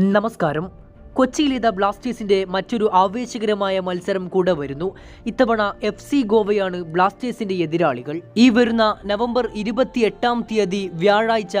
നമസ്കാരം. കൊച്ചിയിൽ കൊച്ചിയിലിത ബ്ലാസ്റ്റേഴ്സിന്റെ മറ്റൊരു ആവേശകരമായ മത്സരം കൂടെ വരുന്നു. ഇത്തവണ എഫ് സി ഗോവയാണ് ബ്ലാസ്റ്റേഴ്സിന്റെ എതിരാളികൾ. ഈ വരുന്ന നവംബർ ഇരുപത്തിയെട്ടാം തീയതി വ്യാഴാഴ്ച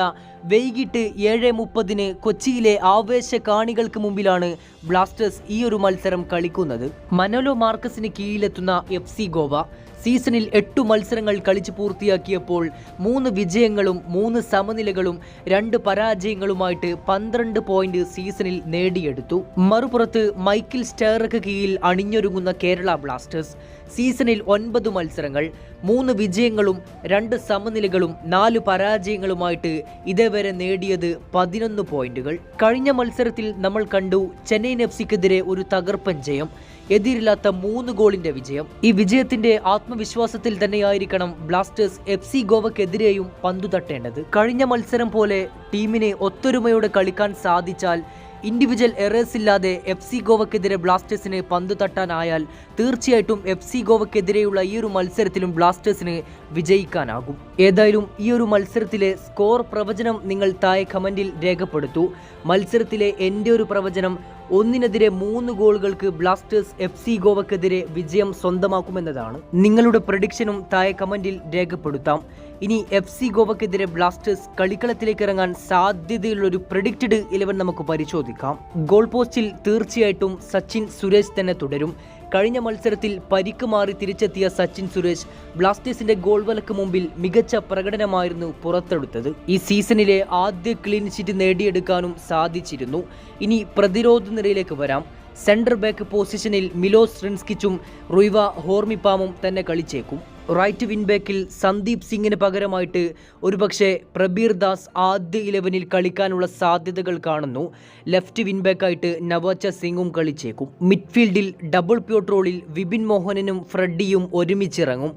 വൈകിട്ട് ഏഴ് മുപ്പതിന് കൊച്ചിയിലെ ആവേശ കാണികൾക്ക് മുമ്പിലാണ് ബ്ലാസ്റ്റേഴ്സ് ഈ ഒരു മത്സരം കളിക്കുന്നത്. മനോലോ മാർക്കസിന് കീഴിലെത്തുന്ന എഫ് സി ഗോവ. സീസണിൽ എട്ടു മത്സരങ്ങൾ കളിച്ചു പൂർത്തിയാക്കിയപ്പോൾ മൂന്ന് വിജയങ്ങളും മൂന്ന് സമനിലകളും രണ്ട് പരാജയങ്ങളുമായിട്ട് പന്ത്രണ്ട് പോയിന്റ് സീസണിൽ നേടിയെടുത്തു. മറുപുറത്ത് മൈക്കിൾ സ്റ്റേറക്ക് കീഴിൽ അണിഞ്ഞൊരുങ്ങുന്ന കേരള ബ്ലാസ്റ്റേഴ്സ്. സീസണിൽ ഒൻപത് മത്സരങ്ങൾ മൂന്ന് വിജയങ്ങളും രണ്ട് സമനിലകളും നാല് പരാജയങ്ങളുമായിട്ട് ഇതേവരെ നേടിയത് പതിനൊന്ന് പോയിന്റുകൾ കഴിഞ്ഞ മത്സരത്തിൽ നമ്മൾ കണ്ടു ചെന്നൈയിൻ എഫ് സിക്കെതിരെ ഒരു തകർപ്പൻ ജയം. എതിരില്ലാത്ത മൂന്ന് ഗോളിന്റെ വിജയം. ഈ വിജയത്തിന്റെ ആത്മവിശ്വാസത്തിൽ തന്നെയായിരിക്കണം ബ്ലാസ്റ്റേഴ്സ് എഫ് സി ഗോവക്കെതിരെയും പന്തു തട്ടേണ്ടത്. കഴിഞ്ഞ മത്സരം പോലെ ടീമിനെ ഒത്തൊരുമയോടെ കളിക്കാൻ സാധിച്ചാൽ ഇൻഡിവിജ്വൽ എറേഴ്സ് ഇല്ലാതെ എഫ് സി ഗോവക്കെതിരെ ബ്ലാസ്റ്റേഴ്സിന് പന്ത് തട്ടാനായാൽ തീർച്ചയായിട്ടും എഫ് സി ഗോവക്കെതിരെയുള്ള ഈ ഒരു മത്സരത്തിലും ബ്ലാസ്റ്റേഴ്സിന് വിജയിക്കാനാകും. ഏതായാലും ഈ ഒരു മത്സരത്തിലെ സ്കോർ പ്രവചനം നിങ്ങൾ താഴെ കമന്റിൽ രേഖപ്പെടുത്തൂ. മത്സരത്തിലെ എന്റെ ഒരു പ്രവചനം ഒന്നിനെതിരെ മൂന്ന് ഗോളുകൾക്ക് ബ്ലാസ്റ്റേഴ്സ് എഫ് സി ഗോവക്കെതിരെ വിജയം സ്വന്തമാക്കുമെന്നതാണ് നിങ്ങളുടെ പ്രഡിക്ഷനും താഴെ കമന്റിൽ രേഖപ്പെടുത്താം. ഇനി എഫ് സി ഗോവക്കെതിരെ ബ്ലാസ്റ്റേഴ്സ് കളിക്കളത്തിലേക്ക് ഇറങ്ങാൻ സാധ്യതയുള്ള ഒരു പ്രഡിക്റ്റഡ് ഇലവൻ നമുക്ക് പരിശോധിക്കാം. ഗോൾ പോസ്റ്റിൽ തീർച്ചയായിട്ടും സച്ചിൻ സുരേഷ് തന്നെ തുടരും. കഴിഞ്ഞ മത്സരത്തിൽ പരിക്ക് മാറി തിരിച്ചെത്തിയ സച്ചിൻ സുരേഷ് ബ്ലാസ്റ്റേഴ്സിന്റെ ഗോൾ വലക്ക് മുമ്പിൽ മികച്ച പ്രകടനമായിരുന്നു പുറത്തെടുത്തത്. ഈ സീസണിലെ ആദ്യ ക്ലീൻ ഷീറ്റ് നേടിയെടുക്കാനും സാധിച്ചിരുന്നു. ഇനി പ്രതിരോധ നിരയിലേക്ക് വരാം. സെന്റർ ബാക്ക് പൊസിഷനിൽ മിലോസ് റിൻസ്കിച്ചും റുയ്വ ഹോർമിപ്പാമും തന്നെ കളിച്ചേക്കും. റൈറ്റ് വിൻബാക്കിൽ സന്ദീപ് സിംഗിന് പകരമായിട്ട് ഒരുപക്ഷെ പ്രബീർ ദാസ് ആദ്യ ഇലവനിൽ കളിക്കാനുള്ള സാധ്യതകൾ കാണുന്നു. ലെഫ്റ്റ് വിൻബാക്കായിട്ട് നവാച്ച സിംഗും കളിച്ചേക്കും. മിഡ്ഫീൽഡിൽ ഡബിൾ പ്യോട്രോളിൽ വിപിൻ മോഹനനും ഫ്രെഡിയും ഒരുമിച്ചിറങ്ങും.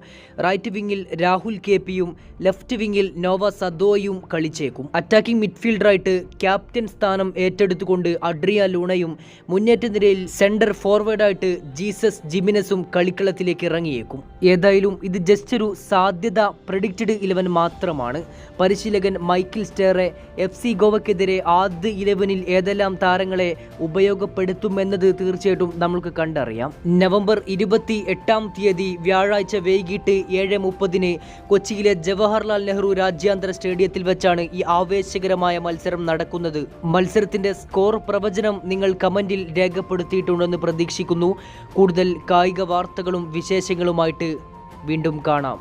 റൈറ്റ് വിങ്ങിൽ രാഹുൽ കെ പിയും ലെഫ്റ്റ് വിങ്ങിൽ നോവ സദോയും കളിച്ചേക്കും. അറ്റാക്കിംഗ് മിഡ്ഫീൽഡറായിട്ട് ക്യാപ്റ്റൻ സ്ഥാനം ഏറ്റെടുത്തുകൊണ്ട് അഡ്രിയ ലൂണയും മുന്നേറ്റ നിരയിൽ സെന്റർ ഫോർവേഡായിട്ട് ജീസസ് ജിമിനസും കളിക്കളത്തിലേക്ക് ഇറങ്ങിയേക്കും. ഏതായാലും ഇത് ജസ്റ്റ് ഒരു സാധ്യത പ്രഡിക്റ്റഡ് ഇലവൻ മാത്രമാണ്. പരിശീലകൻ മൈക്കിൾ സ്റ്റേറെ എഫ് സി ഗോവക്കെതിരെ ആദ്യ ഇലവനിൽ ഏതെല്ലാം താരങ്ങളെ ഉപയോഗപ്പെടുത്തുമെന്നത് തീർച്ചയായിട്ടും നമുക്ക് കണ്ടറിയാം. നവംബർ ഇരുപത്തി എട്ടാം തീയതി വ്യാഴാഴ്ച വൈകിട്ട് ഏഴ് മുപ്പതിന് കൊച്ചിയിലെ ജവഹർലാൽ നെഹ്റു രാജ്യാന്തര സ്റ്റേഡിയത്തിൽ വെച്ചാണ് ഈ ആവേശകരമായ മത്സരം നടക്കുന്നത്. മത്സരത്തിന്റെ സ്കോർ പ്രവചനം നിങ്ങൾ കമന്റിൽ രേഖപ്പെടുത്തിയിട്ടുണ്ടെന്ന് പ്രതീക്ഷിക്കുന്നു. കൂടുതൽ കായിക വാർത്തകളും വിശേഷങ്ങളുമായിട്ട് വീണ്ടും കാണാം